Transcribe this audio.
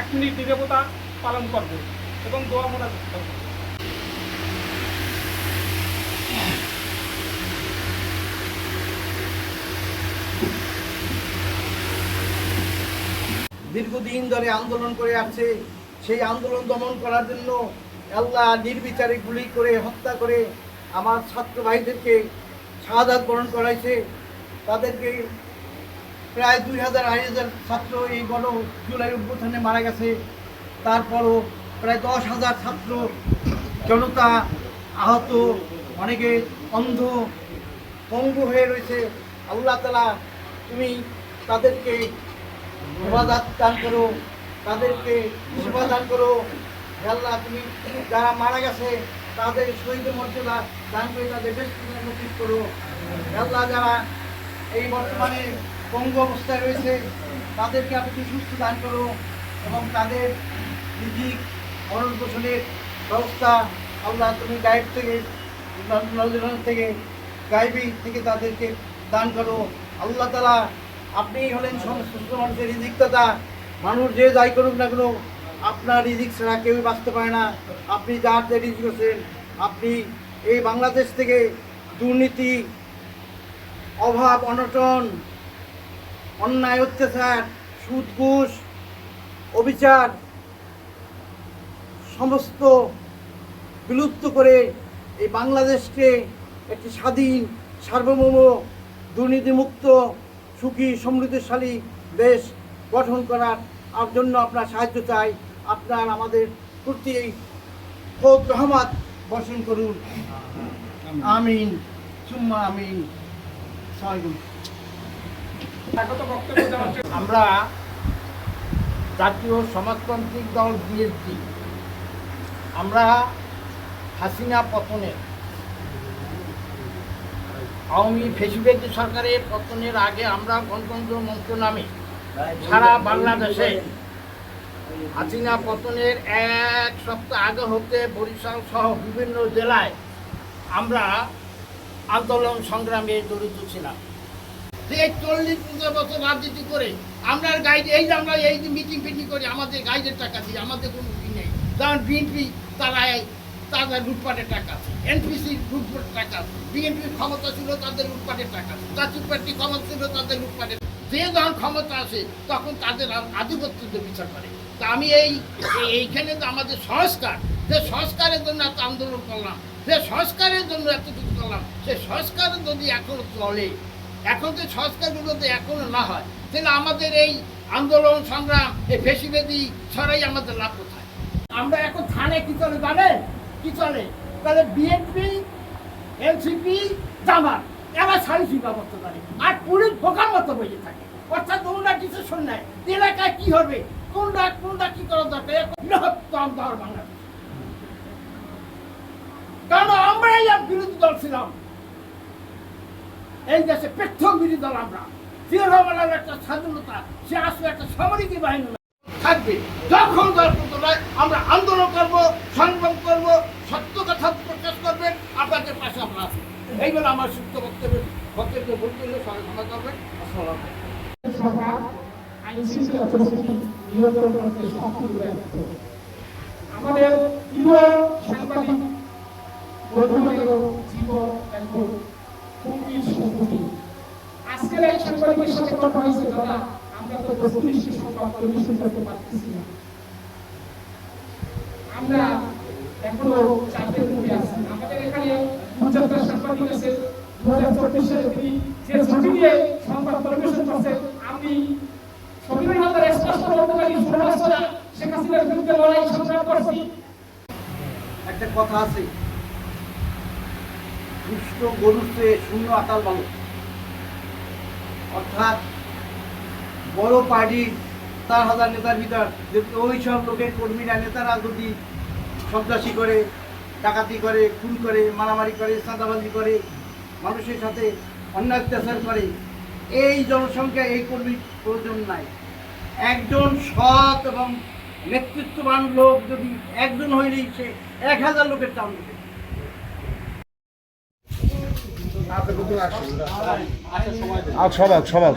এক মিনিট নিরবতা পালন করবে এবং দোয়া মোনা করব। দীর্ঘদিন ধরে আন্দোলন করে আসছে। সেই আন্দোলন দমন করার জন্য আল্লাহ নির্বিচারে গুলি করে হত্যা করে আমার ছাত্র ভাইদেরকে শাহাদাত বরণ করাইছে। তাদেরকে প্রায় দুই হাজার, আড়াই হাজার ছাত্র এই গণ জুলাই অভ্যুত্থানে মারা গেছে। তারপরও প্রায় দশ হাজার ছাত্র জনতা আহত, অনেকে অন্ধ, পঙ্গু হয়ে রয়েছে। আল্লাহ তালা তুমি তাদেরকে সেবাদান দান করো, তাদেরকে সেবা করো। আল্লাহ, তুমি যারা মারা গেছে, তাদের শহীদ মর্যাদা দান করে তাদের বেশ করো। আল্লাহ, যারা এই বর্তমানে পঙ্গু অবস্থায় রয়েছে, তাদেরকে আপনি সুস্থ দান করো এবং তাদের রিজিক ভরণ পোষণের ব্যবস্থা আল্লাহ তুমি গাইড থেকে থেকে, গাইবি থেকে তাদেরকে দান করো। আল্লাহ তালা আপনিই হলেন সমস্ত মানুষের রিজিক দাতা মানুষ যে যাই করুক না কেন, আপনার রিজিক ছাড়া কেউই বাঁচতে পারে না। আপনি যার যে রিজিক আছেন আপনি এই বাংলাদেশ থেকে দুর্নীতি, অভাব, অনটন অন্যায়, অত্যাচার, সুদ, ঘুষ, অবিচার, সমস্ত বিলুপ্ত করে এই বাংলাদেশকে একটি স্বাধীন, সার্বভৌম, দুর্নীতিমুক্ত, সুখী, সমৃদ্ধশালী দেশ গঠন করার আর জন্য আপনার সাহায্য চাই। আপনার আমাদের প্রতি খোদ রহমত বর্ষণ করুন। আমিন। চুম্মা আমিন। সালামালাইকুম স্বাগত বক্তব্য দেওয়ার জন্য আমরা জাতীয় সমাজতান্ত্রিক দল বিএসপি আমরা হাসিনা পতনের আওয়ামী ফেসিবাদী সরকারের পতনের আগে আমরা গণতন্ত্র মঞ্চ নামে সারা বাংলাদেশে হাসিনা পতনের এক সপ্তাহ আগে হতে বরিশাল সহ বিভিন্ন জেলায় আমরা আন্দোলন সংগ্রামে জড়িত ছিলাম। যে চল্লিশ পঞ্চাশ বছর রাজনীতি করে আমরা গাইড, এই যে আমরা এই যে মিটিং ফিটিং করি, আমাদের গাইডের টাকা দিই আমাদের কোনো ই নেই। যেমন বিএনপি, তারা তাদের লুটপাটের টাকা আছে। এনপিসি লুটপাটের টাকা বিএনপির ক্ষমতা ছিল তাদের লুটপাটের টাকা আছে। জাতীয় পার্টি ক্ষমতা ছিল তাদের লুটপাটের যে যখন ক্ষমতা আসে, তখন তাদের আধিপত্য বিচার করে। তা আমি এই এই- এইখানে তো আমাদের সংস্কার। যে সংস্কারের জন্য এত আন্দোলন করলাম, যে সংস্কারের জন্য এত কিছু করলাম, সে সংস্কার যদি এখনও চলে এখন যে সংস্কারগুলো যদি এখনও না হয়, তাহলে আমাদের এই আন্দোলন, সংগ্রাম, এই ফেসিবেদি ছড়াই আমাদের লাভ কোথায়? আমরা এখন থানে কি চলে জানেন? কি চলে? তাহলে বিএনপি এনসিপি জামাত এবার সালিসি ব্যবস্থা করে আর পুলিশ বোকার মতো বসে থাকে। অর্থাৎ তোমরা কিছু শোন নাই, এলাকায় কি হবে? কোনটা কোনটা কি করা দরকার? বৃহত্তম দল বাংলাদেশ। কারণ আমরাই বিরোধী দল ছিলাম? এই দেশে পেট্রোল বিরোধী দল আমরা। জিরোবেলার একটা স্বাধীনতা, সে আসলে একটা সামরিক বাহিনী থাকবে। যখন দরকার আমরা আন্দোলন করব, সংগ্রাম করব, সত্য কথা প্রকাশ করবেন আপনাদের পাশে আমরা আছি। এইগুলো আমার সুস্থ বক্তব্য বক্তব্য বলতে হলে ক্ষমা করবেন। আসসালাম আমাদের জীবন এখন আজকের এই সাংবাদিকের সাথে কথা হয়েছে, দাদা। আমরা তো বস্তুনিষ্ঠ সংবাদ পরিবেশন করতে পারতেছি না। আমরা এখনও চাপের মুখে আছি। আমাদের এখানে পঁচাত্তর সাংবাদিক আছে। একটা কথা আছে দুষ্ট গরুর চেয়ে শূন্য আকাল ভালো অর্থাৎ বড় পার্টির চার হাজার নেতার ভিতর যদি ওই সব লোকের কর্মীরা, নেতারা যদি সন্ত্রাসী করে, ডাকাতি করে, খুন করে, মারামারি করে, চাঁদাবাজি করে, মানুষের সাথে অন্যায় অত্যাচার করে, এই জনসংখ্যা এই কর্মীর প্রয়োজন নাই। একজন সৎ এবং নেতৃত্ববান লোক যদি একজন হইলেই সে এক হাজার লোকের চাল দেবে আর সবাক সবাক